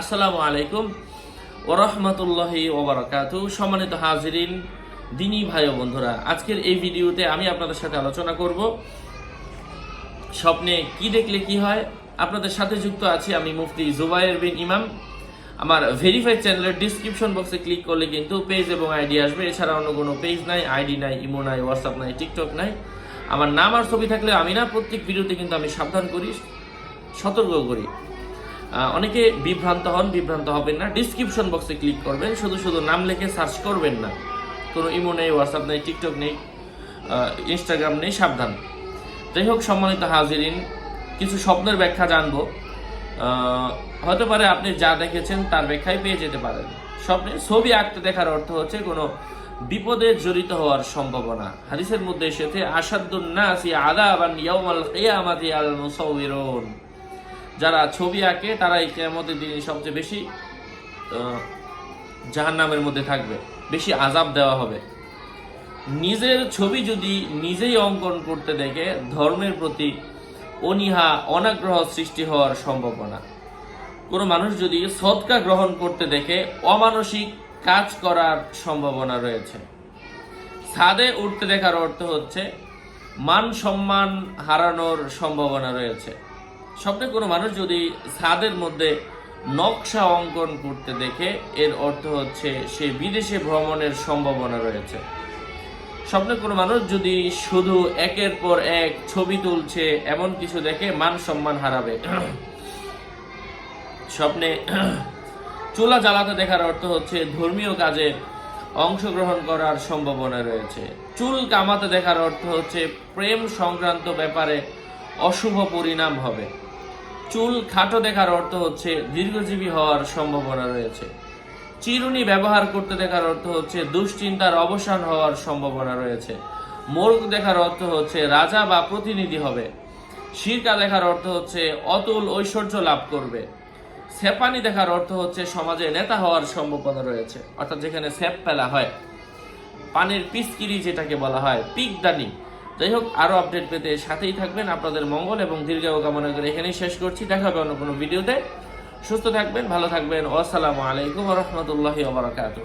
আসসালামু আলাইকুম ওরহমতুল্লাহি ওবরাকাতু সম্মানিত হাজিরিন, দিনী ভাই বন্ধুরা, আজকের এই ভিডিওতে আমি আপনাদের সাথে আলোচনা করব। স্বপ্নে কি দেখলে কি হয়? আপনাদের সাথে যুক্ত আছি আমি মুফতি জুবাইর বিন ইমাম। আমার ভেরিফাইড চ্যানেলের ডিসক্রিপশন বক্সে ক্লিক করলে কিন্তু পেজ এবং আইডি আসবে। এছাড়া অন্য কোনো পেজ নাই আইডি নাই ইমো নাই হোয়াটসঅ্যাপ নাই টিকটক নাই। আমার নাম আর ছবি থাকলে আমি না, প্রত্যেক ভিডিওতে কিন্তু আমি সাবধান করি, সতর্ক করি। অনেকে বিভ্রান্ত হন, বিভ্রান্ত হবেন না। ডিসক্রিপশন বক্সে ক্লিক করবেন, শুধু শুধু নাম লিখে সার্চ করবেন না। কোনো ইমো নেই হোয়াটসঅ্যাপ নেই টিকটক নেই ইনস্টাগ্রাম নেই, সাবধান। যাই হোক, সম্মানিত হাজিরিন, কিছু স্বপ্নের ব্যাখ্যা জানব। হতে পারে আপনি যা দেখেছেন তার ব্যাখ্যাই পেয়ে যেতে পারেন। স্বপ্নে ছবি আঁকতে দেখার অর্থ হচ্ছে কোনো বিপদে জড়িত হওয়ার সম্ভাবনা। হাদিসের মধ্যে এসেছে আসাদুন নাসি আদাবান ইয়াউমাল কিয়ামাতি আল মুসাউবিরুন। যারা ছবি আঁকে তারা এই কেয়ামতের দিনে সবচেয়ে বেশি জাহান নামের মধ্যে থাকবে। বেশি আজাব দেওয়া হবে। নিজের ছবি যদি নিজেই অঙ্কন করতে দেখে, ধর্মের প্রতি অনীহা, অনাগ্রহ সৃষ্টি হওয়ার সম্ভাবনা। কোনো মানুষ যদি সৎকা গ্রহণ করতে দেখে, অমানসিক কাজ করার সম্ভাবনা রয়েছে। ছাদে উঠতে দেখার অর্থ হচ্ছে, মান সম্মান হারানোর সম্ভাবনা রয়েছে। স্বপ্নে কোনো মানুষ যদি ছাদের মধ্যে নকশা অঙ্কন করতে দেখে, এর অর্থ হচ্ছে সে বিদেশে ভ্রমণের সম্ভাবনা রয়েছে। স্বপ্নে কোনো মানুষ যদি শুধু একের পর এক ছবি তুলছে, এমন কিছু দেখে মান সম্মান হারাবে। স্বপ্নে চুলা জ্বালাতে দেখার অর্থ হচ্ছে ধর্মীয় কাজে অংশগ্রহণ করার সম্ভাবনা রয়েছে। চুল কামাতে দেখার অর্থ হচ্ছে প্রেম সংক্রান্ত ব্যাপারে অশুভ পরিণাম হবে। চুল খাটো দেখার অর্থ হচ্ছে দীর্ঘজীবী হওয়ার সম্ভাবনা রয়েছে। চিরুনি ব্যবহার করতে দেখার অর্থ হচ্ছে দুশ্চিন্তার অবসান হওয়ার সম্ভাবনা রয়েছে। মোরগ দেখার অর্থ হচ্ছে রাজা বা প্রতিনিধি হবে। শিরকা দেখার অর্থ হচ্ছে অতুল ঐশ্বর্য লাভ করবে। সেপানি দেখার অর্থ হচ্ছে সমাজে নেতা হওয়ার সম্ভাবনা রয়েছে, অর্থাৎ যেখানে সেপ ফেলা হয়। পানির পিসকিরি যেটাকে বলা হয়, পিকদানি। যাই হোক, আরও আপডেট পেতে সাথেই থাকবেন। আপনাদের মঙ্গল এবং দীর্ঘায়ু কামনা করে এখানেই শেষ করছি। দেখা হবে অন্য কোনো ভিডিওতে। সুস্থ থাকবেন, ভালো থাকবেন। আসসালামু আলাইকুম রহমতুল্লাহ ওবরাকাতুহ